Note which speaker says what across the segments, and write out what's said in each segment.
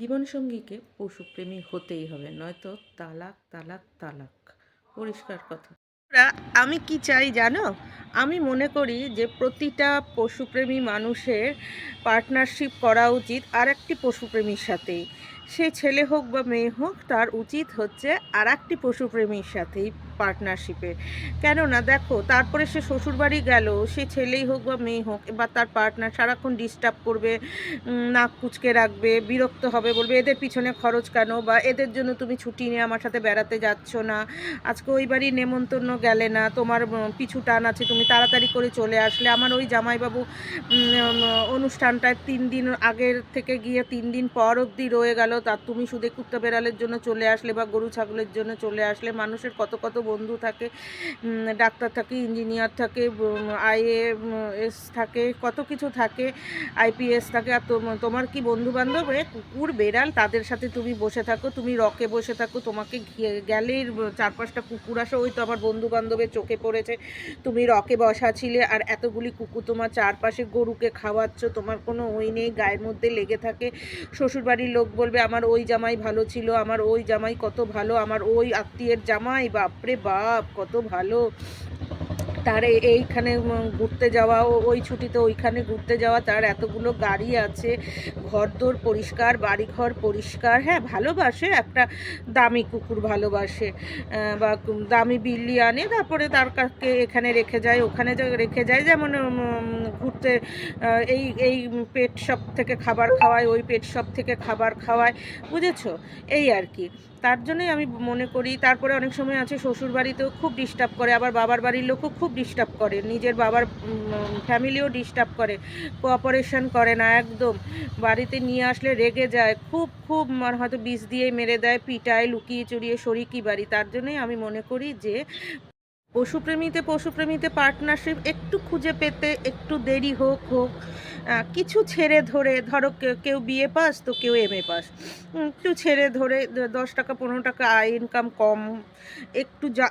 Speaker 1: জীবনসঙ্গীকে পশুপ্রেমী হতেই হবে, নয়তো তালাক তালাক তালাক। পরিষ্কার কথা। আমি কি চাই জানো? আমি মনে করি যে প্রতিটা পশুপ্রেমী মানুষের পার্টনারশিপ করা উচিত, আর একটি পশুপ্রেমীর সাথেই। সে ছেলে হোক বা মেয়ে হোক, তার উচিত হচ্ছে আর একটি পশুপ্রেমীর সাথেই পার্টনারশিপে কেননা দেখো, তারপরে সে শ্বশুরবাড়ি গেল, সে ছেলেই হোক বা মেয়ে হোক, বা তার পার্টনার সারাক্ষণ ডিস্টার্ব করবে নাক কুচকে রাখবে, বিরক্ত হবে, বলবে, এদের পিছনে খরচ কেন? বা এদের জন্য তুমি ছুটি নিয়ে আমার সাথে বেড়াতে যাচ্ছ না। আজকে ওই বাড়ি নেমন্তন্ন গেলে না, তোমার পিছু টান আছে, তুমি তাড়াতাড়ি করে চলে আসলে। আমার ওই জামাইবাবু অনুষ্ঠানটায় তিন দিন আগের থেকে গিয়ে তিন দিন পর অবধি রয়ে গেল। তার তুমি শুধু কুত্তা বেড়ালের জন্য চলে আসলে বা গরু ছাগলের জন্য চলে আসলে মানুষের কত কত বন্ধু থাকে ডাক্তার থাকে, ইঞ্জিনিয়ার থাকে আইএ এস থাকে, কত কিছু থাকে আইপিএস থাকে। আর তোম- তোমার কি বন্ধু বান্ধব কুকুর বেড়াল, তাদের সাথে তুমি বসে থাকো, তুমি রকে বসে থাকো, তোমাকে গেলেই চার পাঁচটা কুকুর আসো, ওই তো আমার বন্ধু বান্ধবের চোখে পড়েছে। তুমি রকে বসা ছিলে, আর এতগুলি কুকুর তোমার চারপাশে গরুকে খাওয়াচ্ছ, তোমার কোনো ওই নেই, গায়ের মধ্যে লেগে থাকে। শ্বশুরবাড়ির লোক বলবে আমার ওই জামাই ভালো ছিল, আমার ওই জামাই কত ভালো, আমার ওই আত্মীয়ের জামাই, বাপরে বাপ, কত ভালো। তার এইখানে ঘুরতে যাওয়া ওই ছুটিতে ওইখানে ঘুরতে যাওয়া, তার এতগুলো গাড়ি আছে, ঘরদোর পরিষ্কার, বাড়িঘর পরিষ্কার হ্যাঁ ভালোবাসে, একটা দামি কুকুর ভালোবাসে বা দামি বিল্লি আনে, তারপরে তার কাছে এখানে রেখে যায়, ওখানে রেখে যায়, যেমন ঘুরতে এই এই পেট শপ থেকে খাবার খাওয়ায়, ওই পেট শপ থেকে খাবার খাওয়ায়, বুঝেছ? এই আর কি। তার জন্যই আমি মনে করি, তারপরে অনেক সময় আছে শ্বশুর বাড়িতেও খুব ডিস্টার্ব করে, আবার বাবার বাড়ির লোকও খুব ডিস্টার্ব করে। নিজের বাবার ফ্যামিলিও ডিস্টার্ব করে। কোঅপারেশন করে না একদম। বাড়িতে নিয়ে আসলে রেগে যায়। খুব খুব হয়তো বিষ দিয়ে মেরে দেয়, পিটায়, লুকিয়ে চুরিয়ে শরিকি বাড়ি। তার জন্যই আমি মনে করি যে, পশুপ্রেমীতে পশুপ্রেমীতে পার্টনারশিপ একটু খুঁজে পেতে একটু দেরি হোক হোক কিছু ছেড়ে ধরে, ধরো কেউ বিএ পাস তো কেউ এম এ পাস। একটু ছেড়ে ধরে, দশ টাকা, পনেরো টাকা আয় ইনকাম কম, একটু যা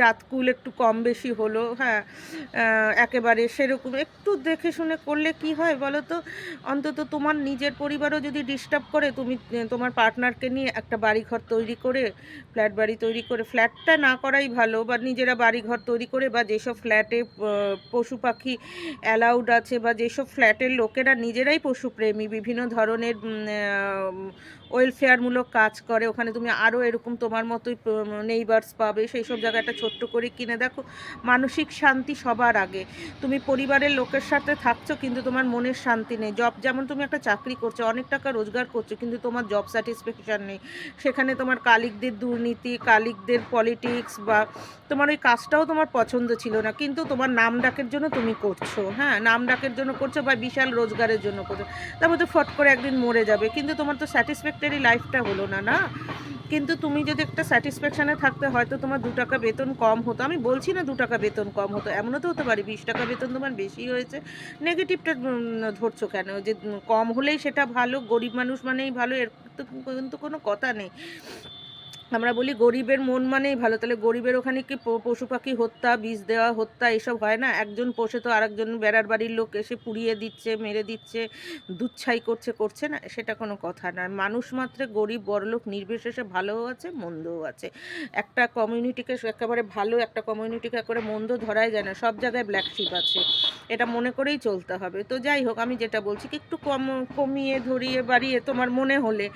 Speaker 1: জাতকুল একটু কম বেশি হলো হ্যাঁ একেবারে সেরকম। একটু দেখে শুনে করলে কি হয় বলো তো? অন্তত তোমার নিজের পরিবারও যদি ডিস্টার্ব করে, তুমি, তোমার পার্টনারকে নিয়ে একটা বাড়িঘর তৈরি করে ফ্ল্যাট বাড়ি তৈরি করে ফ্ল্যাটটা না করাই ভালো, বা নিজেরা বাড়িঘর তৈরি করে, বা যেসব ফ্ল্যাটে পশু পাখি অ্যালাউড আছে, বা যেসব ফ্ল্যাটের লোকেরা নিজেরাই পশুপ্রেমী বিভিন্ন ধরনের ওয়েলফেয়ারমূলক কাজ করে, ওখানে তুমি আরও এরকম তোমার মতোই নেইবার্স পাবে, সেই সব জায়গাটা ছোট্ট করে কিনে দেখো। মানসিক শান্তি সবার আগে। তুমি পরিবারের লোকের সাথে থাকছো, কিন্তু তোমার মনের শান্তি নেই। জব যেমন তুমি একটা চাকরি করছ, অনেক টাকা রোজগার করছ, কিন্তু তোমার জব স্যাটিসফ্যাকশান নেই। সেখানে তোমার কালিকদের দুর্নীতি কালিকদের পলিটিক্স বা তোমার ওই কাজটাও তোমার পছন্দ ছিল না, কিন্তু তোমার নাম ডাকের জন্য তুমি করছ। হ্যাঁ নাম ডাকের জন্য করছ বা বিশাল রোজগারের জন্য করছ। তারপর তো ফট করে একদিন মরে যাবে, কিন্তু তোমার তো স্যাটিসফ্যাক্টরি লাইফটা হলো না না? কিন্তু তুমি যদি একটা স্যাটিসফ্যাকশানে থাকতে, হয়তো তোমার দু টাকা বেতন কম হতো। আমি বলছি না দু টাকা বেতন কম হতো, এমনও তো হতে পারে বিশ টাকা বেতন তোমার বেশি হয়েছে। নেগেটিভটা ধরছো কেন? যে কম হলেই সেটা ভালো, গরিব মানুষ মানেই ভালো, এর তো কিন্তু কোনো কথা নেই। আমরা বলি গরিবের মন মানেই ভালো। তাহলে গরিবের ওখানে কি পশু পাখি হত্যা বীজ দেওয়া, হত্যা, এসব হয় না? একজন পোষে তো আরেকজন বেড়ার বাড়ির লোক এসে পুড়িয়ে দিচ্ছে, মেরে দিচ্ছে দুচ্ছাই করছে করছে না? সেটা কোনো কথা না। মানুষ মাত্রে গরিব, বড়লোক, নির্বিশেষে ভালোও আছে, মন্দও আছে। একটা কমিউনিটিকে একেবারে ভালো একটা কমিউনিটিকে একেবারে মন্দ ধরাই যায় না। সব জায়গায় ব্ল্যাক শিপ আছে। এটা মনে করেই চলতে হবে। তো যাই হোক, আমি যেটা বলছি কি একটু কম, কমিয়ে ধরিয়ে বাড়িয়ে তোমার মনে হলে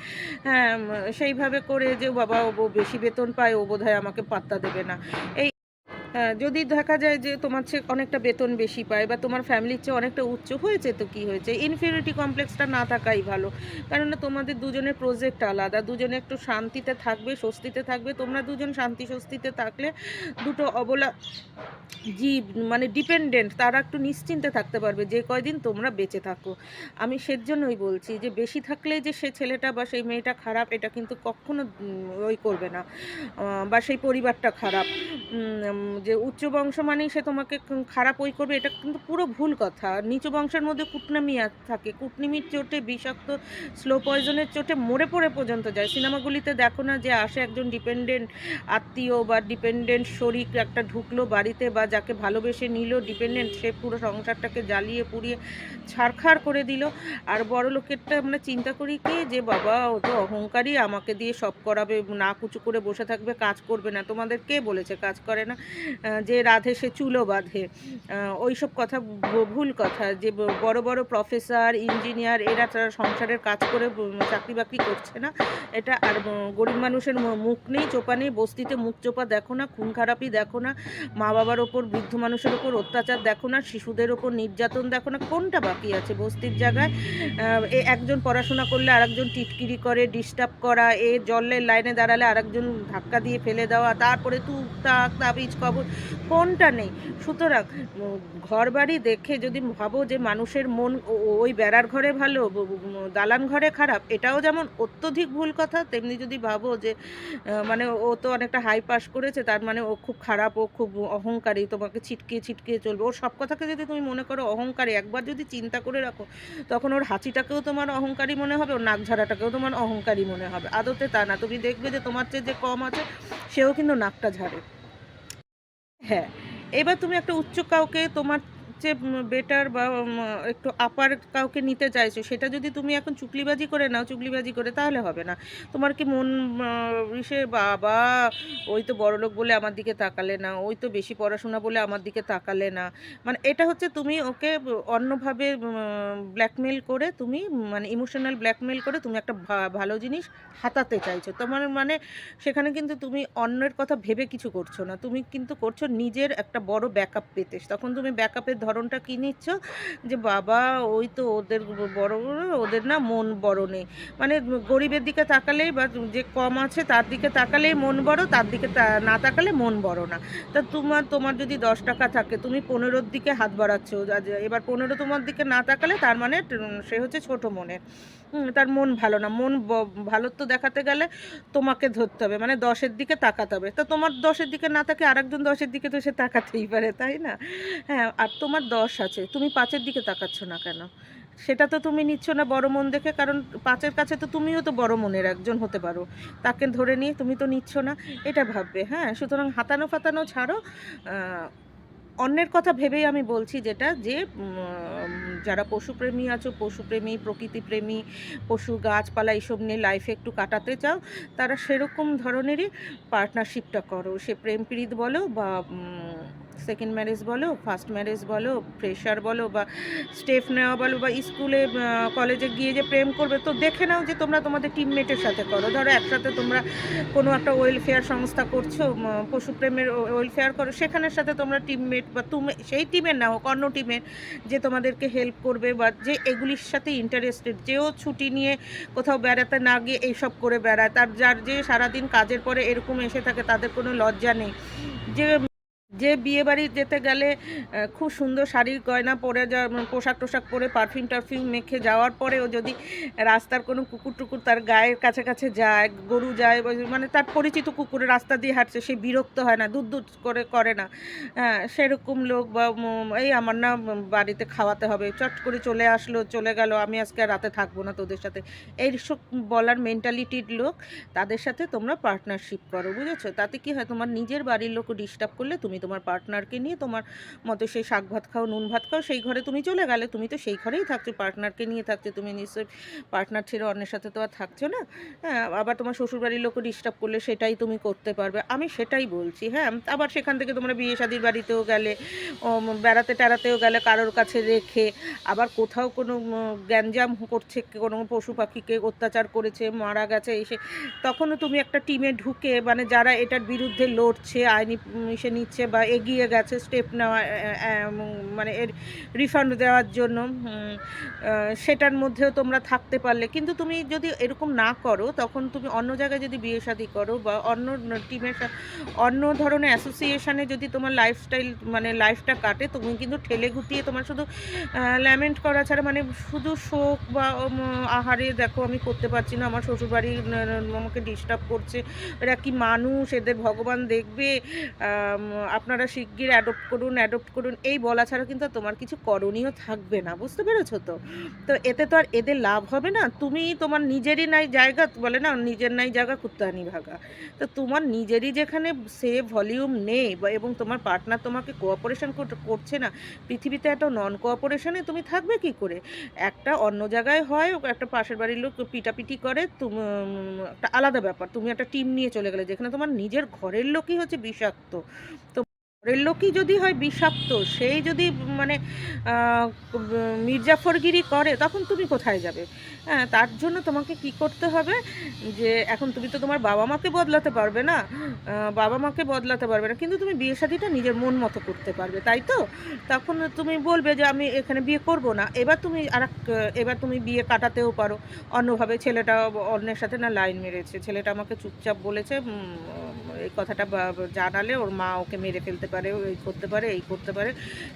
Speaker 1: হ্যাঁ সেইভাবে করে যে বাবা বেশি বেতন পায় ও বোধহয় আমাকে পাত্তা দেবে না। এই যদি দেখা যায় যে তোমার চেয়ে অনেকটা বেতন বেশি পায় বা তোমার ফ্যামিলির চেয়ে অনেকটা উচ্চ, হয়েছে তো কি হয়েছে? ইনফিরিটি কমপ্লেক্সটা না থাকাই ভালো। কেননা তোমাদের দুজনের প্রজেক্ট আলাদা, দুজনে একটু শান্তিতে থাকবে, স্বস্তিতে থাকবে। তোমরা দুজন শান্তি, স্বস্তিতে থাকলে দুটো অবলা জীব মানে ডিপেন্ডেন্ট তারা একটু নিশ্চিন্তে থাকতে পারবে যে কয়দিন তোমরা বেঁচে থাকো। আমি সেজন্যই বলছি যে বেশি থাকলে যে সে ছেলেটা বা সেই মেয়েটা খারাপ, এটা কিন্তু কখনো ওই করবে না। বা সেই পরিবারটা খারাপ। যে উচ্চ বংশ মানেই সে তোমাকে খারাপ ওই করবে, এটা কিন্তু পুরো ভুল কথা। নিচু বংশের মধ্যে কুটনামি থাকে। কুটনিমির চোটে বিষাক্ত স্লো পয়জনের চোটে মরে পড়ে পর্যন্ত যায়। সিনেমাগুলিতে দেখো না যে আসে একজন ডিপেন্ডেন্ট আত্মীয় বা ডিপেন্ডেন্ট শরিক একটা ঢুকলো বাড়িতে বা যাকে ভালোবেসে নিল ডিপেন্ডেন্ট সে পুরো সংসারটাকে জ্বালিয়ে পুড়িয়ে ছাড়খাড় করে দিল। আর বড় লোকেরটা আমরা চিন্তা করি কি যে, বাবা, ও তো অহংকারী, আমাকে দিয়ে সব করাবে, না কুচু করে বসে থাকবে, কাজ করবে না। তোমাদের কে বলেছে কাজ করে না? যে রাধে সে চুলো বাঁধে। ওই সব কথা ভুল কথা। যে বড় বড় প্রফেসর ইঞ্জিনিয়ার এরা তারা সংসারের কাজ করে চাকরি বাকরি করছে না। এটা আর গরিব মানুষের মুখ নেই, চোপা নেই, বস্তিতে মুখ চোপা দেখো না, খুন খারাপি দেখো না মা বাবার ওপর, বৃদ্ধ মানুষের ওপর অত্যাচার দেখো না, শিশুদের ওপর নির্যাতন দেখো না, কোনটা বাকি আছে বস্তির জায়গায়? একজন পড়াশোনা করলে আরেকজন টিটকিরি করে ডিস্টার্ব করা, এ জলের লাইনে দাঁড়ালে আরেকজন ধাক্কা দিয়ে ফেলে দেওয়া, তারপরে তু তাক, তাবিজ কবর কোনটা নেই। সুতরাং ঘর বাড়ি দেখে যদি ভাবো যে মানুষের মন ওই বেড়ার ঘরে ভালো দালান ঘরে খারাপ, এটাও যেমন অত্যধিক ভুল কথা, তেমনি যদি ভাবো যে মানে ও তো অনেকটা হাই পাস করেছে, তার মানে ও খুব খারাপ, ও খুব অহংকারী, তোমাকে ছিটকিয়ে ছিটকিয়ে চলবে। ওর সব কথাকে যদি তুমি মনে করো অহংকারী, একবার যদি চিন্তা করে রাখো, তখন ওর হাঁচিটাকেও তোমার অহংকারী মনে হবে, ওর নাক ঝাড়াটাকেও তোমার অহংকারী মনে হবে। আদতে তা না, তুমি দেখবে যে তোমার চেয়ে যে কম আছে, সেও কিন্তু নাকটা ঝাড়ে। হ্যাঁ। এবার তুমি একটা উচ্চ কাউকে তোমার যে বেটার বা একটু আপার কাউকে নিতে চাইছো, সেটা যদি তুমি এখন চুকলিবাজি করে নাও, চুকলিবাজি করে তাহলে হবে না। তোমার কি মন ইসে বাবা, ওই তো বড়লোক বলে আমার দিকে তাকালে না, ওই তো বেশি পড়াশোনা বলে আমার দিকে তাকালে না। মানে এটা হচ্ছে তুমি ওকে অন্যভাবে ব্ল্যাকমেল করে তুমি মানে ইমোশনাল ব্ল্যাকমেল করে তুমি একটা ভালো জিনিস হাতাতে চাইছো। তোমার মানে সেখানে কিন্তু তুমি অন্যের কথা ভেবে কিছু করছ না। তুমি কিন্তু করছ নিজের একটা বড় ব্যাকআপ পেতে। তখন তুমি ব্যাকআপের ধরনটা কী নিচ্ছ? যে বাবা ওই তো ওদের বড় ওদের না মন বড় নেই। মানে গরিবের দিকে তাকালেই বা যে কম আছে তার দিকে তাকালেই মন বড়, তার দিকে না তাকালে মন বড় না। তা তোমার তোমার যদি দশ টাকা থাকে, তুমি পনেরোর দিকে হাত বাড়াচ্ছ। এবার পনেরো তোমার দিকে না তাকালে তার মানে সে হচ্ছে ছোট মনে তার মন ভালো না। মন ভালোত্ব দেখাতে গেলে তোমাকে ধরতে হবে। মানে দশের দিকে তাকাতে হবে। তা তোমার দশের দিকে না তাকে আরেকজন দশের দিকে তো সে তাকাতেই পারে, তাই না? হ্যাঁ আর তোমার দশ আছে, তুমি পাঁচের দিকে তাকাচ্ছ না কেন? সেটা তো তুমি নিচ্ছ না বড় মন দেখে, কারণ পাঁচের কাছে তো তুমিও তো বড় মনের একজন হতে পারো। তাকে ধরে নিয়ে তুমি তো নিচ্ছ না, এটা ভাববে হ্যাঁ? সুতরাং হাতানো ফাতানো ছাড়ো। অন্যের কথা ভেবেই আমি বলছি যেটা যে যারা পশুপ্রেমী আছো, পশুপ্রেমী, প্রকৃতিপ্রেমী, পশু গাছপালা এইসব নিয়ে লাইফে একটু কাটাতে চাও, তারা সেরকম ধরনেরই পার্টনারশিপটা করো। সে প্রেম প্রীত বলো বা সেকেন্ড ম্যারেজ বলো, ফার্স্ট ম্যারেজ বলো প্রেশার বলো বা স্টেপ নেওয়া বলো বা স্কুলে কলেজে গিয়ে যে প্রেম করবে, তো দেখে নাও যে তোমরা তোমাদের টিমমেটের সাথে করো। ধরো একসাথে তোমরা কোনো একটা ওয়েলফেয়ার সংস্থা করছ পশুপ্রেমের ওয়েলফেয়ার করো, সেখানের সাথে তোমরা টিমমেট বা তুমি, সেই টিমের না হোক, অন্য টিমের যে তোমাদেরকে হেল্প করবে বা যে এগুলির সাথে ইন্টারেস্টেড যেও ছুটি নিয়ে কোথাও বেড়াতে না গিয়ে এইসব করে বেড়ায়, তার যার যে সারাদিন কাজের পরে এরকম এসে থাকে, তাদের কোনো লজ্জা নেই। যে যে বিয়ে বাড়ি যেতে গেলে খুব সুন্দর শাড়ির গয়না পরে যা পোশাক টোশাক পরে পারফিউম টারফিউম মেখে যাওয়ার পরেও যদি রাস্তার কোনো কুকুর টুকুর তার গায়ের কাছে কাছে যায়, গরু যায় মানে তার পরিচিত কুকুরে রাস্তা দিয়ে হাঁটছে, সে বিরক্ত হয় না, দুধ দুধ করে করে না। হ্যাঁ সেরকম লোক বা এই আমার না বাড়িতে খাওয়াতে হবে। চট করে চলে আসলো, চলে গেল, আমি আজকে রাতে থাকব না তোদের সাথে। এইসব বলার মেন্টালিটির লোক, তাদের সাথে তোমরা পার্টনারশিপ করো, বুঝেছ? তাতে কি হয়, তোমার নিজের বাড়ির লোকও ডিস্টার্ব করলে তুমি তোমার পার্টনারকে নিয়ে তোমার মতো সেই শাক ভাত খাও, নুন ভাত খাও, সেই ঘরে তুমি চলে গেলে, তুমি তো সেই ঘরেই থাকছো পার্টনারকে নিয়ে থাকছো, তুমি নিশ্চয়ই পার্টনার ছেড়ে অন্যের সাথে তো আর থাকছো না। হ্যাঁ আবার তোমার শ্বশুরবাড়ির লোকও ডিস্টার্ব করলে সেটাই তুমি করতে পারবে। আমি সেটাই বলছি হ্যাঁ আবার সেখান থেকে তোমরা বিয়ে শাদির বাড়িতেও গেলে বেড়াতে টেড়াতেও গেলে কারোর কাছে রেখে, আবার কোথাও কোনো গ্যাঞ্জাম করছে, কোনো পশু পাখিকে অত্যাচার করেছে, মারা গেছে, এসে তখনও তুমি একটা টিমে ঢুকে মানে যারা এটার বিরুদ্ধে লড়ছে, আইনি ইসে নিচ্ছে বা এগিয়ে গেছে স্টেপ নেওয়া মানে এর রিফান্ড দেওয়ার জন্য সেটার মধ্যেও তোমরা থাকতে পারলে। কিন্তু তুমি যদি এরকম না করো, তখন তুমি অন্য জায়গায় যদি বিয়ে শাদি করো বা অন্য টিমের অন্য ধরনের অ্যাসোসিয়েশনে যদি তোমার লাইফস্টাইল মানে লাইফটা কাটে, তুমি কিন্তু ঠেলে গুটিয়ে তোমার শুধু ল্যামেন্ট করা ছাড়া মানে শুধু শোক বা আহারে দেখো আমি করতে পারছি না, আমার শ্বশুরবাড়ি আমাকে ডিস্টার্ব করছে। এরা কি মানুষ? এদের ভগবান দেখবে? আপনারা শিগগির অ্যাডপ্ট করুন অ্যাডপ্ট করুন, এই বলা ছাড়া কিন্তু তোমার কিছু করণীয় থাকবে না, বুঝতে পেরেছ তো? তো এতে তো আর এদের লাভ হবে না, তুমি তোমার নিজেরই নাই জায়গা, বলে না, নিজের নাই জায়গা, কুত্তানি ভাগা। তো তোমার নিজেরই যেখানে সে ভলিউম নেই এবং তোমার পার্টনার তোমাকে কোঅপারেশন করছে না, পৃথিবীতে একটা নন কোঅপারেশনে তুমি থাকবে কি করে? একটা অন্য জায়গায় হয়, একটা পাশের বাড়ির লোক পিটাপিটি করে, তুমি, একটা আলাদা ব্যাপার, তুমি একটা টিম নিয়ে চলে গেলে, যেখানে তোমার নিজের ঘরের লোকই হচ্ছে বিষাক্ত। তো লোকই যদি হয় বিষাক্ত সেই যদি মানে মির্জাফরগিরি করে, তখন তুমি কোথায় যাবে? হ্যাঁ তার জন্য তোমাকে কি করতে হবে? যে এখন তুমি তো তোমার বাবা মাকে বদলাতে পারবে না বাবা মাকে বদলাতে পারবে না, কিন্তু তুমি বিয়ে শাদিটা নিজের মন মতো করতে পারবে, তাই তো? তখন তুমি বলবে যে আমি এখানে বিয়ে করব না, এবার তুমি আর এবার তুমি বিয়ে কাটাতেও পারো। অন্যভাবে ছেলেটা অন্যের সাথে না লাইন মেরেছে, ছেলেটা আমাকে চুপচাপ বলেছে এই কথাটা জানালে ওর মা ওকে মেরে ফেলতে পারে, এই করতে পারে, এই করতে পারে।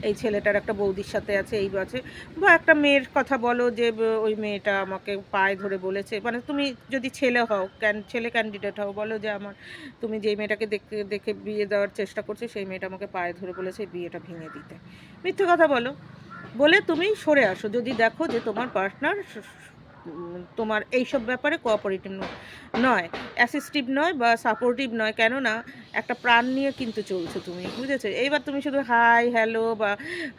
Speaker 1: এই ছেলেটার একটা বৌদির সাথে আছে, এই আছে। বা একটা মেয়ের কথা বলো যে, ওই মেয়েটা আমাকে পায়ে ধরে বলেছে। মানে তুমি যদি ছেলে হও, ক্যান ছেলে ক্যান্ডিডেট হও, বলো যে আমার তুমি যেই মেয়েটাকে দেখে দেখে বিয়ে দেওয়ার চেষ্টা করছ, সেই মেয়েটা আমাকে পায়ে ধরে বলেছে বিয়েটা ভেঙে দিতে। মিথ্যে কথা বলো। বলে তুমি সরে আসো। যদি দেখো যে তোমার পার্টনার তোমার এইসব ব্যাপারে কোঅপারেটিভ নয়। অ্যাসিস্টিভ নয় বা সাপোর্টিভ নয়, কেননা একটা প্রাণ নিয়ে কিন্তু চলছো তুমি, বুঝেছ? এইবার তুমি শুধু হাই হ্যালো বা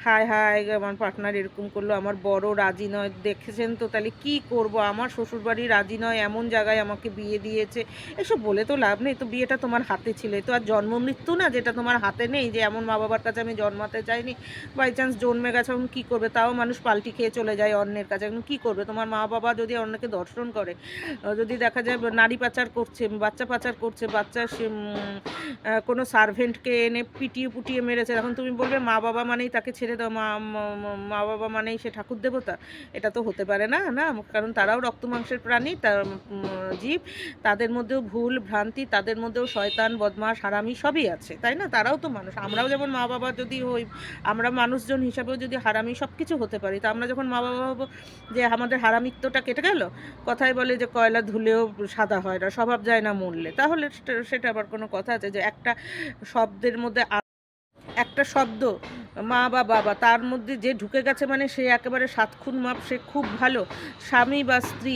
Speaker 1: হাই হাই আমার পার্টনার এরকম করল, আমার বড় রাজি নয়, দেখেছেন তো? তাহলে কি করব? আমার শ্বশুরবাড়ি রাজি নয়, এমন জায়গায় আমাকে বিয়ে দিয়েছে, এসব বলে তো লাভ নেই, তো বিয়েটা তোমার হাতে ছিল। তো আর জন্ম মৃত্যু না, যেটা তোমার হাতে নেই, যে এমন মা বাবার কাছে আমি জন্মাতে চাইনি বাই চান্স জন্মে গেছে, এখন কী করবে? তাও মানুষ পাল্টি খেয়ে চলে যায় অন্যের কাছে, এখন কী করবে? তোমার মা বাবা যদি অন্যকে দর্শন করে যদি দেখা যায় নারী পাচার করছে, বাচ্চা পাচার করছে, বাচ্চা কোনো সার্ভেন্টকে এনে পিটিয়ে পুটিয়ে মেরেছে, এখন তুমি বলবে মা বাবা মানেই তাকে ছেড়ে দাও, মা মা- বাবা মানেই সে ঠাকুর দেবতা? এটা তো হতে পারে না না? কারণ তারাও রক্ত মাংসের প্রাণী, তার জীব, তাদের মধ্যেও ভুল ভ্রান্তি, তাদের মধ্যেও শয়তান বদমাস হারামি সবই আছে, তাই না? তারাও তো মানুষ, আমরাও যেমন মা বাবা যদি হই, আমরা মানুষজন হিসাবেও যদি হারামি সব কিছু হতে পারি, তা আমরা যখন মা বাবা হব, যে আমাদের হারামিত্বটা কেটে গেল? কথাই বলে যে কয়লা ধুলেও সাদা হয় না, স্বভাব যায় না মূল্যে। তাহলে সেটা- আবার কোনো কথা আছে যে একটা শব্দের মধ্যে একটা শব্দ, মা বা বাবা, তার মধ্যে যে ঢুকে গেছে মানে সে একেবারে সাত খুন মাপ, সে খুব ভালো। স্বামী বা স্ত্রী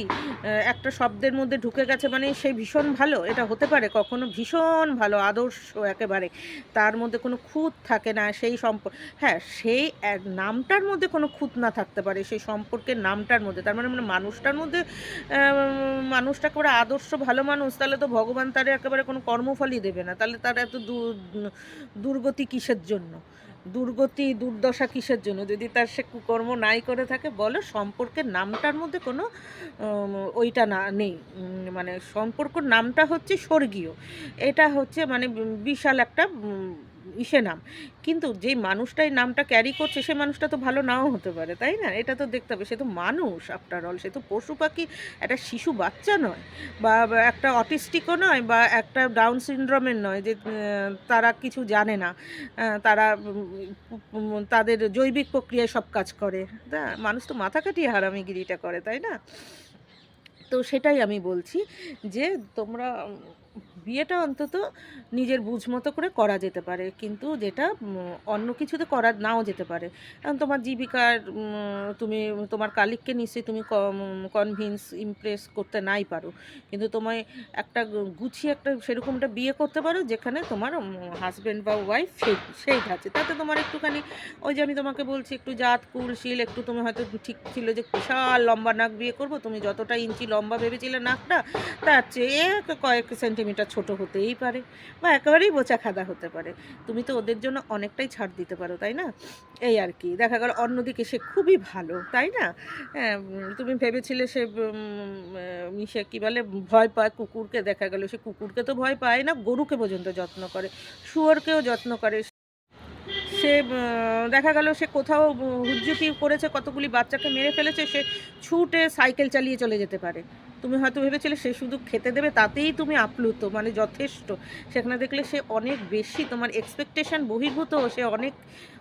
Speaker 1: একটা শব্দের মধ্যে ঢুকে গেছে মানে সে ভীষণ ভালো। এটা হতে পারে কখনো ভীষণ ভালো, আদর্শ একেবারে। তার মধ্যে কোনো খুঁত থাকে না, সেই সম্পর্ক হ্যাঁ সেই নামটার মধ্যে কোনো খুঁত না থাকতে পারে, সেই সম্পর্কের নামটার মধ্যে। তার মানে মানে মানুষটার মধ্যে মানুষটা করে আদর্শ ভালো মানুষ, তাহলে তো ভগবান তার একেবারে কোনো কর্মফলই দেবে না। তাহলে তার এত দুর্গতি কিসের জন্য? দুর্গতি, দুর্দশা কিসের জন্য? যদি তার সে কুকর্ম নাই করে থাকে, বলে সম্পর্কের নামটার মধ্যে কোনো ওইটা না, নেই। মানে সম্পর্কর নামটা হচ্ছে স্বর্গীয়। এটা হচ্ছে মানে বিশাল একটা ইসে নাম। কিন্তু যেই মানুষটাই নামটা ক্যারি করছে, সে মানুষটা তো ভালো নাও হতে পারে, তাই না? এটা তো দেখতে হবে। সে তো মানুষ আফটার অল সে তো পশু পাখি, একটা শিশু বাচ্চা নয়, বা একটা অটিস্টিকও নয়, বা একটা ডাউন সিনড্রোমের নয় যে তারা কিছু জানে না। তারা তাদের জৈবিক প্রক্রিয়ায় সব কাজ করে। তা মানুষ তো মাথা কাটিয়ে হারামিগিরিটা করে, তাই না? তো সেটাই আমি বলছি যে তোমরা বিয়েটা অন্তত নিজের বুঝ মতো করে করা যেতে পারে। কিন্তু যেটা অন্য কিছুতে করা নাও যেতে পারে। কারণ তোমার জীবিকার তুমি, তোমার কালিককে নিশ্চয়ই তুমি কনভিন্স ইমপ্রেস করতে নাই পারো। কিন্তু তোমায় একটা গুছিয়ে একটা সেরকমটা বিয়ে করতে পারো, যেখানে তোমার হাজব্যান্ড বা ওয়াইফ সেই সেই আছে তাতে তোমার একটুখানি, ওই যে আমি তোমাকে বলছি, একটু জাত কুলশীল একটু তুমি হয়তো ঠিক ছিল যে বিশাল লম্বা নাক বিয়ে করব, তুমি যতটা ইঞ্চি লম্বা ভেবেছিলে নাকটা, তার চেয়ে কয়েক সেন্টিমিটার ছোট হতেই পারে বা একেবারেই বোচা খাদা হতে পারে। তুমি তো ওদের জন্য অনেকটাই ছাড় দিতে পারো, তাই না? এই আর কি, দেখা গেল অন্যদিকে সে খুবই ভালো, তাই না? হ্যাঁ তুমি ভেবেছিলে সে সে কী বলে, ভয় পায় কুকুরকে, দেখা গেল সে কুকুরকে তো ভয় পায় না, গরুকে পর্যন্ত যত্ন করে, শুয়োরকেও যত্ন করে সে দেখা গেল সে কোথাও উম, হুজ্জুতি করেছে কতগুলি বাচ্চাকে মেরে ফেলেছে সে ছুটে সাইকেল চালিয়ে চলে যেতে পারে। তুমি হয়তো ভেবেছিলে সে শুধু খেতে দেবে তাতেই তুমি আপ্লুত মানে যথেষ্ট। সেখানে দেখলে সে অনেক বেশি তোমার এক্সপেকটেশন বহির্ভূত সে অনেক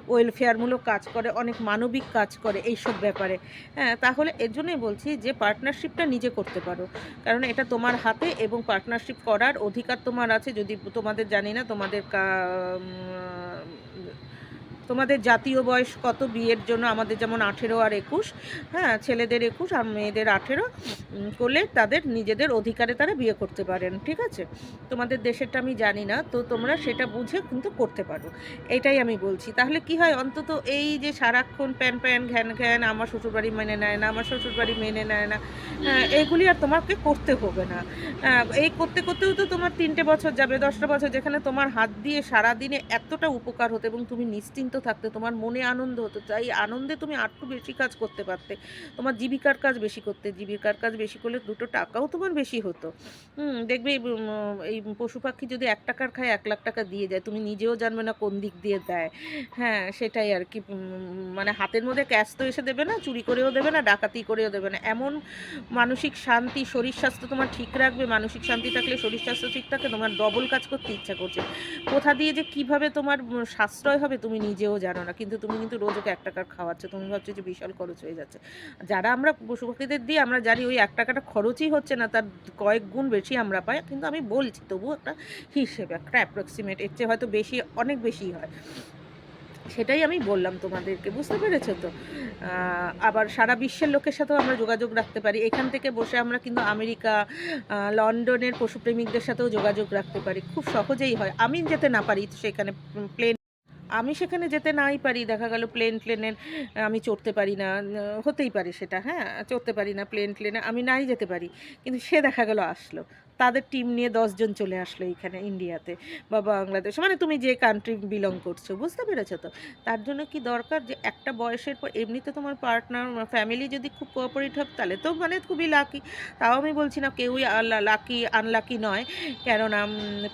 Speaker 1: ওয়েলফেয়ারমূলক কাজ করে অনেক মানবিক কাজ করে এইসব ব্যাপারে। হ্যাঁ তাহলে এর জন্যই বলছি যে পার্টনারশিপটা নিজে করতে পারো। কারণ এটা তোমার হাতে এবং পার্টনারশিপ করার অধিকার তোমার আছে। যদি তোমাদের জানি না তোমাদের তোমাদের জাতীয় বয়স কত? বিয়ের জন্য আমাদের যেমন আঠেরো আর একুশ। হ্যাঁ ছেলেদের একুশ আর মেয়েদের আঠেরো। করলে তাদের নিজেদের অধিকারে তারা বিয়ে করতে পারেন ঠিক আছে? তোমাদের দেশেরটা আমি জানি না তো তোমরা সেটা বুঝে কিন্তু করতে পারো। এটাই আমি বলছি। তাহলে কি হয়? অন্তত এই যে সারাক্ষণ প্যান প্যান ঘ্যান ঘ্যান আমার শ্বশুরবাড়ি মেনে নেয় না আমার শ্বশুরবাড়ি মেনে নেয় না হ্যাঁ, এইগুলি আর তোমাকে করতে হবে না। হ্যাঁ, এই করতে করতেও তো তোমার তিনটে বছর যাবে দশটা বছর যেখানে তোমার হাত দিয়ে সারাদিনে এতটা উপকার হতো এবং তুমি নিশ্চিন্ত থাকতে তোমার মনে আনন্দ হতো। তাই আনন্দে তুমি আরটু বেশি কাজ করতে পারতে। তোমার জীবিকার কাজ বেশি করতে জীবিকার কাজ বেশি করলে দুটো টাকাও তোমার বেশি হতো। হুম দেখবে এই, পশু পাখি যদি এক টাকার খায় এক লাখ টাকা দিয়ে যায় তুমি নিজেও জানবে না কোন দিক দিয়ে দেয়। হ্যাঁ সেটাই আর কি মানে হাতের মধ্যে ক্যাশ তো এসে দেবে না চুরি করেও দেবে না ডাকাতি করেও দেবে না। এমন মানসিক শান্তি শরীর স্বাস্থ্য তোমার ঠিক রাখবে মানসিক শান্তি থাকলে শরীর স্বাস্থ্য ঠিক থাকে তোমার ডবল কাজ করতে ইচ্ছা করছে। কোথা দিয়ে যে কীভাবে তোমার সাশ্রয় হবে তুমি নিজেও জানো না। কিন্তু তুমি কিন্তু রোজ ওকে এক টাকার খাওয়াচ্ছ। তুমি ভাবছ যে বিশাল খরচ হয়ে যাচ্ছে। যারা আমরা পশু পাখিদের দিয়ে আমরা জানি ওই এক টাকাটা খরচই হচ্ছে না। তার কয়েক গুণ বেশি আমরা পাই। কিন্তু আমি বলছি তবু একটা হিসেবে, একটা অ্যাপ্রক্সিমেট এর চেয়ে হয়তো বেশি, অনেক বেশি হয়। সেটাই আমি বললাম তোমাদেরকে। বুঝতে পেরেছ তো? আবার সারা বিশ্বের লোকের সাথেও আমরা যোগাযোগ রাখতে পারি। এখান থেকে বসে আমরা কিন্তু আমেরিকা লন্ডনের পশুপ্রেমিকদের সাথেও যোগাযোগ রাখতে পারি। খুব সহজেই হয়। আমি যেতে না পারি সেখানে প্লেন আমি সেখানে যেতে নাই পারি, দেখা গেল প্লেন প্লেনের আমি চড়তে পারি না হতেই পারে সেটা হ্যাঁ? চড়তে পারি না প্লেন প্লেনে আমি নাই যেতে পারি। কিন্তু সে দেখা গেল আসলো। তাদের টিম নিয়ে দশজন চলে আসলো এখানে ইন্ডিয়াতে বা বাংলাদেশ। মানে তুমি যে কান্ট্রি বিলং করছ, বুঝতে পেরেছ তো? তার জন্য কি দরকার যে একটা বয়সের পর এমনিতে তোমার পার্টনার ফ্যামিলি যদি খুব কোঅপারেট হবে, তাহলে তো মানে খুবই লাকি তাও আমি বলছি না কেউই লাকি আনলাকি নয়। কেননা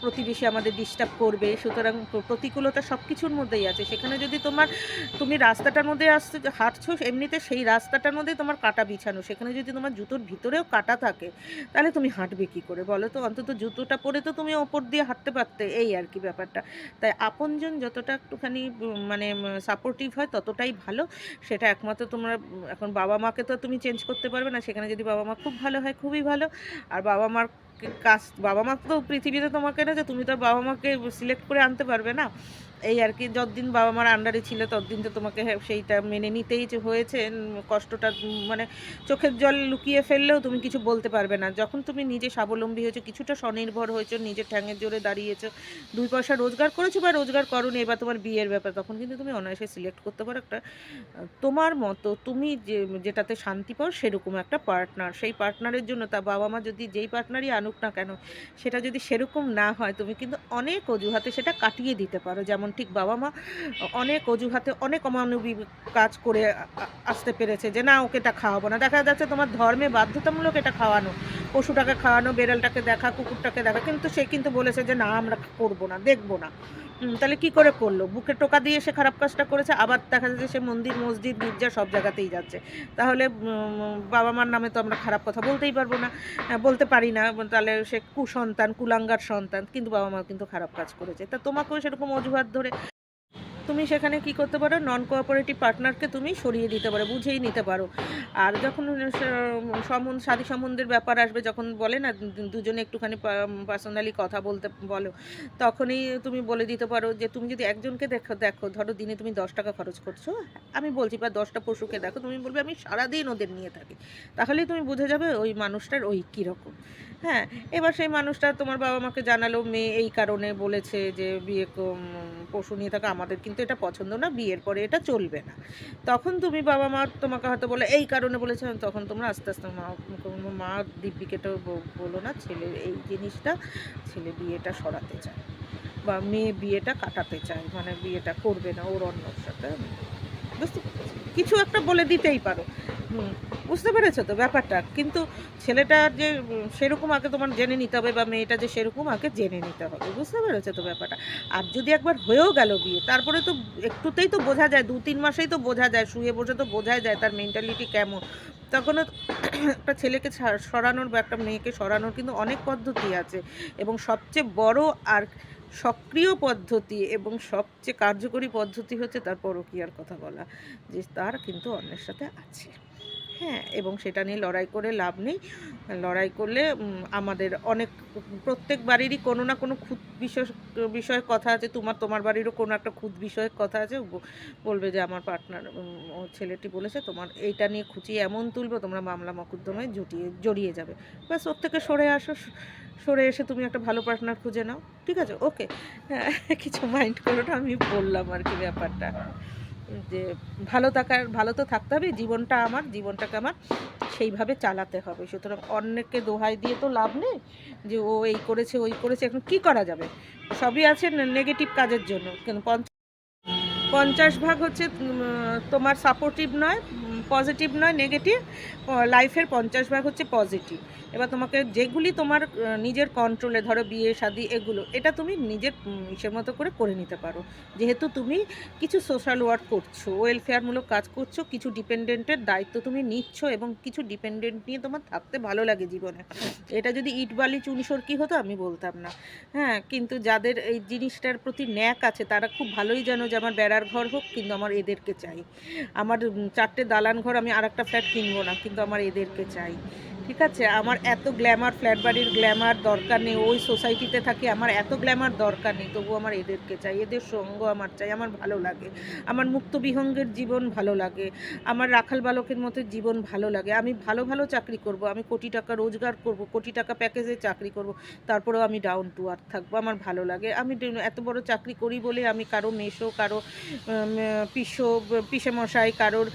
Speaker 1: প্রতিবেশী আমাদের ডিস্টার্ব করবে। সুতরাং প্রতিকূলতা সব কিছুর মধ্যেই আছে। সেখানে যদি তোমার, তুমি রাস্তাটার মধ্যে আসতে হাঁটছো, এমনিতে সেই রাস্তাটার মধ্যে তোমার কাটা বিছানো। সেখানে যদি তোমার জুতোর ভিতরেও কাটা থাকে, তাহলে তুমি হাঁটবে কী করে? বলো তো, অন্তত জুতোটা পরে তো তুমি ওপর দিয়ে হাঁটতে পারতে, এই আর কি ব্যাপারটা। তাই আপনজন যতটা একটুখানি মানে সাপোর্টিভ হয় ততটাই ভালো। সেটা একমাত্র তোমরা এখন বাবা মাকে তো তুমি চেঞ্জ করতে পারবে না। সেখানে যদি বাবা মা খুব ভালো হয়, খুবই ভালো। আর বাবা মার কাজ, বাবা মা তো পৃথিবীতে তোমাকে না যে তুমি তো বাবা মাকে সিলেক্ট করে আনতে পারবে না। এই আর কি, যতদিন বাবা মার আন্ডারে ছিল ততদিন তো তোমাকে সেইটা মেনে নিতেই যে হয়েছে। কষ্টটা মানে চোখের জল লুকিয়ে ফেললেও তুমি কিছু বলতে পারবে না। যখন তুমি নিজে স্বাবলম্বী হয়েছো, কিছুটা স্বনির্ভর হয়েছো নিজের ঠ্যাঙের জোরে দাঁড়িয়েছো, দুই পয়সা রোজগার করেছ বা রোজগার করোনি, এবার তোমার বিয়ের ব্যাপার, তখন কিন্তু তুমি অনায়াসে সিলেক্ট করতে পারো একটা তোমার মতো তুমি যে, যেটাতে শান্তি পাও সেরকম একটা পার্টনার সেই পার্টনারের জন্য তা বাবা মা যদি, যেই পার্টনারই আনুক না কেন, সেটা যদি সেরকম না হয় তুমি কিন্তু অনেক অজুহাতে সেটা কাটিয়ে দিতে পারো। যেমন ঠিক বাবা মা অনেক অজুহাতে অনেক অমানবিক কাজ করে আসতে পেরেছে যে না, ওকে এটা খাওয়াবো না। দেখা যাচ্ছে তোমার ধর্মে বাধ্যতামূলক এটা খাওয়ানো, পশুটাকে খাওয়ানো, বেড়ালটাকে দেখা, কুকুরটাকে দেখা, কিন্তু সে কিন্তু বলেছে যে না, আমরা করব না, দেখব না। তাহলে কি করে করল? বুকে টোকা দিয়ে সে খারাপ কাজটা করেছে আবার দেখা যাচ্ছে সে মন্দির মসজিদ গির্জা সব জায়গাতেই যাচ্ছে। তাহলে বাবা মার নামে তো আমরা খারাপ কথা বলতেই পারব না। হ্যাঁ, বলতে পারি না তাহলে সে কুসন্তান কুলাঙ্গার সন্তান কিন্তু বাবা মা কিন্তু খারাপ কাজ করেছে। তা তোমাকেও সেরকম অজুহাত ধরে তুমি সেখানে কি করতে পারো? নন কোঅপারেটিভ পার্টনারকে তুমি সরিয়ে দিতে পারো, বুঝেই নিতে পারো। আর যখন সম্বন্ধ সাদী সম্বন্ধের ব্যাপার আসবে, যখন বলে না দুজনে একটুখানি পার্সোনালি কথা বলতে, বলো, তখনই তুমি বলে দিতে পারো যে, তুমি যদি একজনকে দেখো দেখো, ধরো দিনে তুমি দশ টাকা খরচ করছ, আমি বলছি, বা দশটা পশুকে দেখো, তুমি বলবে, আমি সারাদিন ওদের নিয়ে থাকি। তাহলেই তুমি বুঝে যাবে ওই মানুষটার ওই কীরকম। হ্যাঁ এবার সেই মানুষটা তোমার বাবা মাকে জানালো, মেয়ে এই কারণে বলেছে যে, বিয়ে পশু নিয়ে থাকা, আমাদের কিন্তু এটা পছন্দ না, বিয়ের পরে এটা চলবে না তখন তুমি বাবা মা তোমাকে হয়তো বলে, এই কারণে বলেছে তখন তোমরা আস্তে আস্তে মা মা দিব্যিকে তো বলো না ছেলের এই জিনিসটা ছেলে বিয়েটা সরাতে চায় বা মেয়ে বিয়েটা কাটাতে চায় মানে বিয়েটা করবে না, ওর অন্যর সাথে? কিছু একটা বলে দিতেই পারো। বুঝতে পেরেছ তো ব্যাপারটা? কিন্তু ছেলেটা যে সেরকম আগে তোমার জেনে নিতে হবে বা মেয়েটা যে সেরকম আগে জেনে নিতে হবে। বুঝতে পেরেছ তো ব্যাপারটা? আর যদি একবার হয়েও গেল বিয়ে, তারপরে তো একটুতেই তো বোঝা যায় দু তিন মাসেই তো বোঝা যায়, শুয়ে বসে তো বোঝা যায় তার মেন্টালিটি কেমন। তখনও একটা ছেলেকে সরানোর বা একটা মেয়েকে সরানোর কিন্তু অনেক পদ্ধতি আছে। এবং সবচেয়ে বড় আর সক্রিয় পদ্ধতি এবং সবচেয়ে কার্যকরী পদ্ধতি হচ্ছে তার পরকীয়ার কথা বলা, যে তার কিন্তু অন্যের সাথে আছে। হ্যাঁ এবং সেটা নিয়ে লড়াই করে লাভ নেই। লড়াই করলে আমাদের অনেক, প্রত্যেক বাড়িরই কোনো না কোনো খুদ বিষয়, বিষয়ে কথা আছে। তোমার তোমার বাড়িরও কোনো একটা খুদ বিষয়ক কথা আছে। বলবে যে আমার পার্টনার ছেলেটি বলেছে, তোমার এইটা নিয়ে খুঁচিয়ে এমন তুলবো, তোমরা মামলা মকদ্দমায় জুটিয়ে, জড়িয়ে যাবে। ব্যাস, ওর থেকে সরে আসো, সরে এসে তুমি একটা ভালো পার্টনার খুঁজে নাও। ঠিক আছে? ওকে হ্যাঁ কিছু মাইন্ড করো না, আমি বললাম আর কি ব্যাপারটা। যে ভালো থাকার, ভালো তো থাকতে হবে, জীবনটা আমার, জীবনটাকে আমার সেইভাবে চালাতে হবে। সুতরাং অন্যকে দোহাই দিয়ে তো লাভ নেই যে ও এই করেছে, ওই করেছে, এখন কি করা যাবে? সবই আছে নেগেটিভ কাজের জন্য, কিন্তু পঞ্চাশ ভাগ হচ্ছে তোমার সাপোর্টিভ নয় পজিটিভ নয় নেগেটিভ লাইফের পঞ্চাশ ভাগ হচ্ছে পজিটিভ এবার তোমাকে যেগুলি তোমার নিজের কন্ট্রোলে ধরো বিয়ে, শাদি, এগুলো, এটা তুমি নিজের ইসের মতো করে করে নিতে পারো। যেহেতু তুমি কিছু সোশ্যাল ওয়ার্ক করছ ওয়েলফেয়ারমূলক কাজ করছ, কিছু ডিপেন্ডেন্টের দায়িত্ব তুমি নিচ্ছ এবং কিছু ডিপেন্ডেন্ট নিয়ে তোমার থাকতে ভালো লাগে জীবনে। এটা যদি ইট, বালি চুনসর কি হতো, আমি বলতাম না। হ্যাঁ কিন্তু যাদের এই জিনিসটার প্রতি ন্যাক আছে, তারা খুব ভালোই জানো যে আমার বেড়ার ঘর হোক, কিন্তু আমার এদেরকে চাই। আমার চারটে দালান ঘর আমি আর একটা ফ্ল্যাট কিনবো না, কিন্তু আমার এদেরকে চাই। ঠিক আছে? আমার এত গ্ল্যামার ফ্ল্যাট বাড়ির গ্ল্যামার দরকার নেই। ওই সোসাইটিতে থাকি, আমার এত গ্ল্যামার দরকার নেই। তবু আমার এদেরকে চাই। এদের সঙ্গ আমার চাই। আমার ভালো লাগে। আমার মুক্ত বিহঙ্গের জীবন ভালো লাগে। আমার রাখাল বালকের মতো জীবন ভালো লাগে। আমি ভালো ভালো চাকরি করব। আমি কোটি টাকা রোজগার করব, কোটি টাকা প্যাকেজে চাকরি করব। তারপরেও আমি ডাউন টু আর্থ থাকব। আমার ভালো লাগে। আমি এত বড় চাকরি করি বলে আমি কারও মেশো কারও পিসো পিসে মশাই কারোর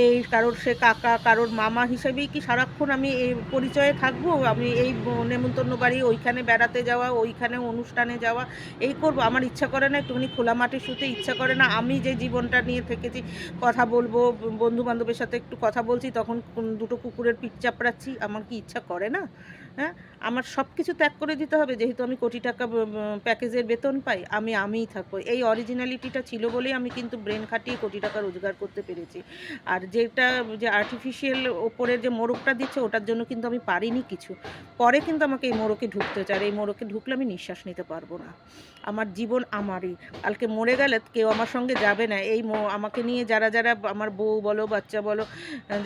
Speaker 1: এই, কারোর সে কাকা, কারোর মামা হিসেবেই কি সারাক্ষণ আমি এই পরিচয়ে থাকব, আমি এই নেমন্তন্ন বাড়ি, ওইখানে বেড়াতে যাওয়া, ওইখানে অনুষ্ঠানে যাওয়া, এই করব। আমার ইচ্ছা করে না একটুখানি খোলা মাঠে শুতে, ইচ্ছা করে না আমি যে জীবনটা নিয়ে থেকেছি, কথা বলব বন্ধু বান্ধবের সাথে একটু কথা বলছি, তখন দুটো কুকুরের পিঠ চাপড়াচ্ছি, আমার কি ইচ্ছা করে না? হ্যাঁ? আমার সব কিছু ত্যাগ করে দিতে হবে। যেহেতু আমি কোটি টাকা প্যাকেজের বেতন পাই, আমি, আমিই থাকব। এই অরিজিনালিটিটা ছিল বলেই আমি কিন্তু ব্রেন খাটিয়ে কোটি টাকা রোজগার করতে পেরেছি। আর যেটা, যে আর্টিফিশিয়াল ওপরের যে মোরগটা দিচ্ছে, ওটার জন্য কিন্তু আমি পারিনি কিছু। পরে কিন্তু আমাকে এই মোড়কে ঢুকতে চায়। আর এই মোড়কে ঢুকলে আমি নিঃশ্বাস নিতে পারব না। আমার জীবন আমারই। কালকে মরে গেলে কেউ আমার সঙ্গে যাবে না। এই আমাকে নিয়ে যারা যারা আমার বউ বলো, বাচ্চা বলো,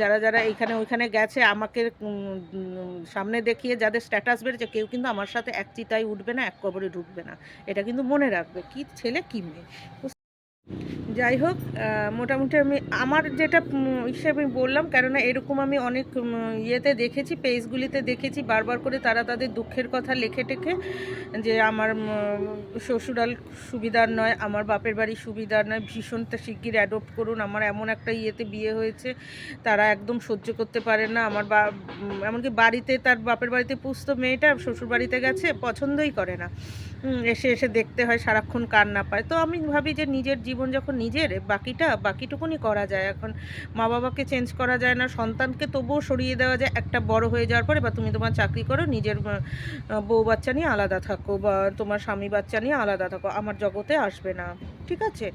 Speaker 1: যারা যারা এইখানে ওইখানে গেছে, আমাকে সামনে দেখিয়ে যাদের স্ট্যাটাস বেড়েছে, কেউ কিন্তু আমার সাথে এক চিতায় উঠবে না, এক কবরে ঢুকবে না। এটা কিন্তু মনে রাখবে, কি ছেলে, কি মেয়ে। যাই হোক মোটামুটি আমি, আমার যেটা হিসেবে বললাম, কেননা এরকম আমি অনেক ইয়েতে দেখেছি, পেজগুলিতে দেখেছি, বারবার করে তারা তাদের দুঃখের কথা লেখে টেখে যে আমার শ্বশুরাল সুবিধার নয়, আমার বাপের বাড়ি সুবিধার নয়, ভীষণ শিগগির অ্যাডপ্ট করুন, আমার এমন একটা ইয়েতে বিয়ে হয়েছে, তারা একদম সহ্য করতে পারে না, আমার বা এমনকি বাড়িতে তার বাপের বাড়িতে পুষত মেয়েটা শ্বশুর বাড়িতে গেছে, পছন্দই করে না। এসে এসে দেখতে হয় সারাক্ষণ কার না পায়। তো আমি ভাবি যে নিজের জীবন যখন নিজের, বাকিটা, বাকিটুকুনি করা যায়। এখন মা বাবাকে চেঞ্জ করা যায় না, সন্তানকে তবুও সরিয়ে দেওয়া যায়। একটা বড় হয়ে যাওয়ার পরে বা তুমি তোমার চাকরি করো, নিজের বউ বাচ্চা নিয়ে আলাদা থাকো বা তোমার স্বামী বাচ্চা নিয়ে আলাদা থাকো। আমার জগতে আসবে না। ঠিক আছে?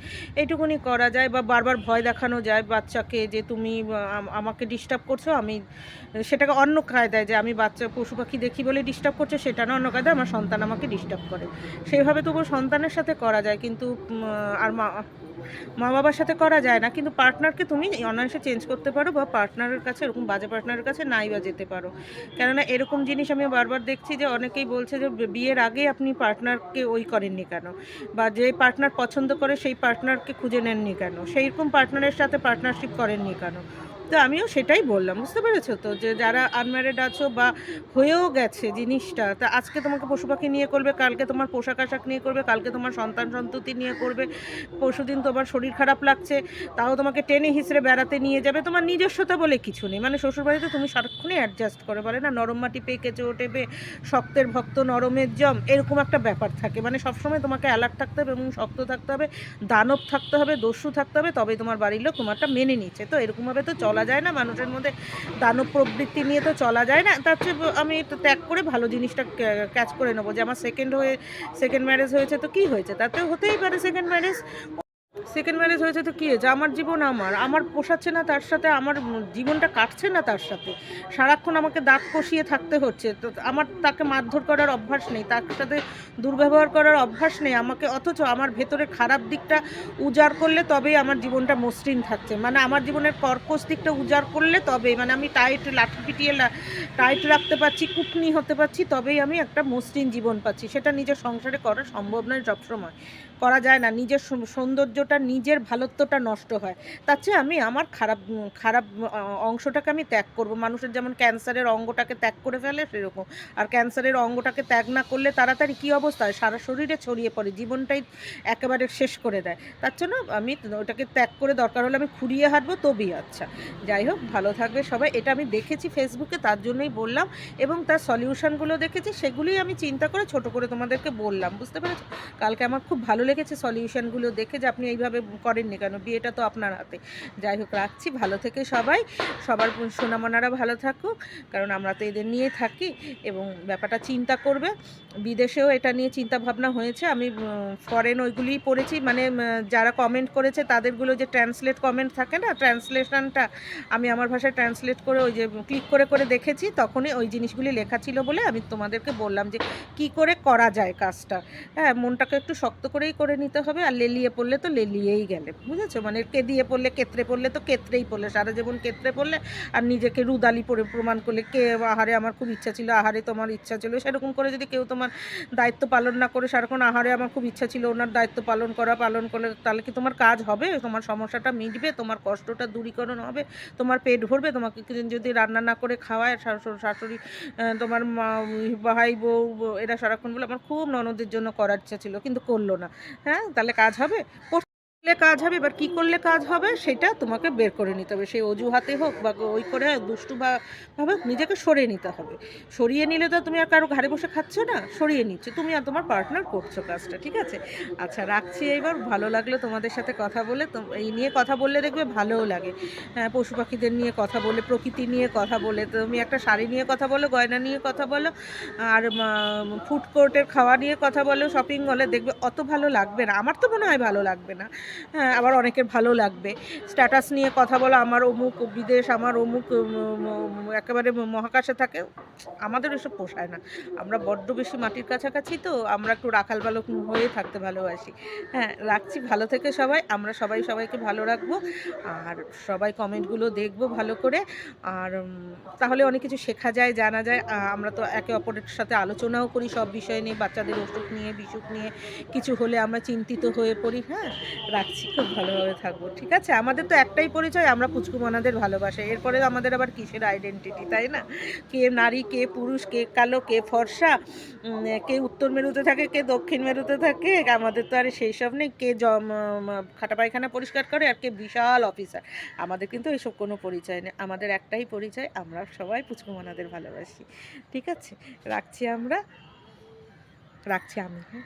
Speaker 1: এইটুকুনি করা যায় বা বারবার ভয় দেখানো যায় বাচ্চাকে যে তুমি আমাকে ডিস্টার্ব করছ, আমি সেটাকে অন্য কায়দায় যে আমি বাচ্চা, পশু পাখি দেখি বলে ডিস্টার্ব করছ, সেটা না, অন্য কায়দায় আমার সন্তান আমাকে ডিস্টার্ব করে। সেইভাবে তবু সন্তানের সাথে করা যায়, কিন্তু আর মা মা বাবার সাথে করা যায় না। কিন্তু পার্টনারকে তুমি অনায়াসে চেঞ্জ করতে পারো বা পার্টনারের কাছে, এরকম বাজে পার্টনারের কাছে নাই বা যেতে পারো। কেননা এরকম জিনিস আমি বারবার দেখছি যে অনেকেই বলছে যে বিয়ের আগে আপনি পার্টনারকে ওই করেননি কেন? বা যে পার্টনার পছন্দ করে সেই পার্টনারকে খুঁজে নেননি কেন? সেই রকম পার্টনারের সাথে পার্টনারশিপ করেননি কেন? তো আমিও সেটাই বললাম, বুঝতে পেরেছ তো? যে যারা আনম্যারিড আছো বা হয়েও গেছে জিনিসটা, তা আজকে তোমাকে পশু পাখি নিয়ে করবে, কালকে তোমার পোশাক আশাক নিয়ে করবে, কালকে তোমার সন্তান সন্ততি নিয়ে করবে, পরশুদিন তোমার শরীর খারাপ লাগছে, তাও তোমাকে টেনে হিসড়ে বেড়াতে নিয়ে যাবে, তোমার নিজস্বতা বলে কিছু নেই। মানে শ্বশুরবাড়িতে তুমি সারাক্ষণই অ্যাডজাস্ট করে, বলে না, নরম মাটি পেয়ে কেঁচে ওঠেবে শক্তের ভক্ত, নরমের জম, এরকম একটা ব্যাপার থাকে। মানে সবসময় তোমাকে অ্যালার্ট থাকতে হবে এবং শক্ত থাকতে হবে, দানব থাকতে হবে, দস্যু থাকতে হবে, তবেই তোমার বাড়ির লোক তোমারটা মেনে নিচ্ছে। তো এরকমভাবে তো চলা যায় না, মানুষের মধ্যে দানব প্রবৃত্তি নিয়ে তো চলা যায় না। তার চেয়ে আমি ত্যাগ করে ভালো জিনিসটা ক্যাচ করে নেব। যে আমার সেকেন্ড হয়ে সেকেন্ড ম্যারেজ হয়েছে তো কি হয়েছে? তাতে হতেই পারে সেকেন্ড ম্যারেজ সেকেন্ড ম্যারেজ হয়েছে তো কী হয়েছে? আমার জীবন আমার। আমার পোষাচ্ছে না তার সাথে, আমার জীবনটা কাটছে না তার সাথে। সারাক্ষণ আমাকে দাঁত কষিয়ে থাকতে হচ্ছে। তো আমার তাকে মারধর করার অভ্যাস নেই, তার সাথে দুর্ব্যবহার করার অভ্যাস নেই। আমাকে অথচ আমার ভেতরে খারাপ দিকটা উজাড় করলে তবেই আমার জীবনটা মসৃণ থাকছে। মানে আমার জীবনের কর্কশ দিকটা উজাড় করলে তবেই মানে আমি টাইট লাঠি পিটিয়ে টাইট রাখতে পারছি, কুটনি হতে পারছি, তবেই আমি একটা মসৃণ জীবন পাচ্ছি। সেটা নিজের সংসারে করা সম্ভব নয় সবসময়। করা যায় না। নিজের সৌন্দর্যটা, নিজের ভালোত্বটা নষ্ট হয়। তার চেয়ে আমি আমার খারাপ খারাপ অংশটাকে আমি ত্যাগ করব। মানুষের যেমন ক্যান্সারের অঙ্গটাকে ত্যাগ করে ফেলে সেরকম। আর ক্যান্সারের অঙ্গটাকে ত্যাগ না করলে তাড়াতাড়ি কী অবস্থা হয়? সারা শরীরে ছড়িয়ে পড়ে, জীবনটাই একেবারে শেষ করে দেয়। তার জন্য আমি ওটাকে ত্যাগ করে দরকার হলে আমি খুঁড়িয়ে হাঁটবো, তবেই আচ্ছা। যাই হোক, ভালো থাকবে সবাই। এটা আমি দেখেছি ফেসবুকে, তার জন্যই বললাম। এবং তার সলিউশনগুলো দেখেছি, সেগুলোই আমি চিন্তা করে ছোট করে তোমাদেরকে বললাম। বুঝতে পেরেছ? কালকে আমার খুব ভালো লেগেছে সলিউশনগুলো দেখে যে আপনি এইভাবে করেননি কেন? বিয়েটা তো আপনার হাতে। যাই হোক, রাখছি। ভালো থেকে সবাই, সবার সোনামনারা ভালো থাকুক, কারণ আমরা তো এদের নিয়ে থাকি এবং ব্যাপারটা চিন্তা করবে। বিদেশেও এটা নিয়ে চিন্তা ভাবনা হয়েছে। আমি ফরেন ওইগুলিই পড়েছি। মানে যারা কমেন্ট করেছে তাদেরগুলো যে ট্রান্সলেট কমেন্ট থাকে না ট্রান্সলেশনটা আমি আমার ভাষায় ট্রান্সলেট করে ওই যে ক্লিক করে করে দেখেছি। তখনই ওই জিনিসগুলি লেখা ছিল বলে আমি তোমাদেরকে বললাম যে কি করে করা যায় কাজটা। হ্যাঁ মনটাকে একটু শক্ত করেই করে নিতে হবে আর লেলিয়ে পড়লে তো লেলিয়েই গেলে, বুঝেছ? মানে কে দিয়ে পড়লে কেত্রে পড়লে তো কেত্রেই পড়লে, সারা জীবন কেত্রে পড়লে আর নিজেকে রুদালি পরে প্রমাণ করলে, কে আহারে আমার খুব ইচ্ছা ছিল, আহারে তোমার ইচ্ছা ছিল, সেরকম করে যদি কেউ তোমার দায়িত্ব পালন না করে, সারাক্ষণ আহারে আমার খুব ইচ্ছা ছিল, ওনার দায়িত্ব পালন করা, পালন করলে তাহলে কি তোমার কাজ হবে? তোমার সমস্যাটা মিটবে, তোমার কষ্টটা দূরীকরণ হবে, তোমার পেট ভরবে, তোমাকে যদি রান্না না করে খাওয়ায় শাশুড় শাশুড়ি তোমার মা, ভাই বউ- এরা সারাক্ষণ বলে, আমার খুব ননদের জন্য করার ইচ্ছা ছিল, কিন্তু করল না। হ্যাঁ তাহলে কাজ হবে। কাজ হবে, এবার কি করলে কাজ হবে সেটা তোমাকে বের করে নিতে হবে। সেই অজুহাতে হোক বা ওই করে দুষ্টু বা ভাবে নিজেকে সরিয়ে নিতে হবে। সরিয়ে নিলে তো তুমি আর কারও ঘাড়ে বসে খাচ্ছ না, সরিয়ে নিচ্ছ। তুমি আর তোমার পার্টনার করছ কাজটা, ঠিক আছে? আচ্ছা রাখছি এইবার। ভালো লাগল তোমাদের সাথে কথা বলে। এই নিয়ে কথা বললে দেখবে ভালোও লাগে। হ্যাঁ পশু পাখিদের নিয়ে কথা বলে, প্রকৃতি নিয়ে কথা বলে, তুমি একটা শাড়ি নিয়ে কথা বলো, গয়না নিয়ে কথা বলো, আর ফুড কোর্টের খাওয়া নিয়ে কথা বলো শপিং মলে দেখবে অত ভালো লাগবে না। আমার তো মনে হয় ভালো লাগবে না। আবার অনেকের ভালো লাগবে। স্ট্যাটাস নিয়ে কথা বলা আমার অমুক বিদেশ, আমার অমুক একেবারে মহাকাশে থাকে, আমাদের এসব পোষায় না। আমরা বড্ড বেশি মাটির কাছাকাছি তো, আমরা একটু রাখাল বালক হয়ে থাকতে ভালোবাসি। হ্যাঁ রাখছি, ভালো থেকে সবাই, আমরা সবাই সবাইকে ভালো রাখব, আর সবাই কমেন্টগুলো দেখব ভালো করে, আর তাহলে অনেক কিছু শেখা যায়, জানা যায় আমরা তো একে অপরের সাথে আলোচনাও করি সব বিষয় নিয়ে, বাচ্চাদের অসুখ নিয়ে, বিসুখ নিয়ে, কিছু হলে আমরা চিন্তিত হয়ে পড়ি হ্যাঁ রাখছি। খুব ভালোভাবে থাকব, ঠিক আছে? আমাদের তো একটাই পরিচয়, আমরা পুচকুমনাদের ভালোবাসে। এরপরে আমাদের আবার কিসের আইডেন্টিটি তাই না? কে নারী, কে পুরুষ, কে কালো, কে ফর্সা কে উত্তর মেরুতে থাকে, কে দক্ষিণ মেরুতে থাকে, আমাদের তো আর সেই সব নেই। কে জম খাটা পায়খানা পরিষ্কার করে আর কে বিশাল অফিসার আমাদের কিন্তু এসব কোনো পরিচয় নেই। আমাদের একটাই পরিচয়, আমরা সবাই পুচকুমনাদের ভালোবাসি। ঠিক আছে? রাখছি আমরা। রাখছি আমি হ্যাঁ?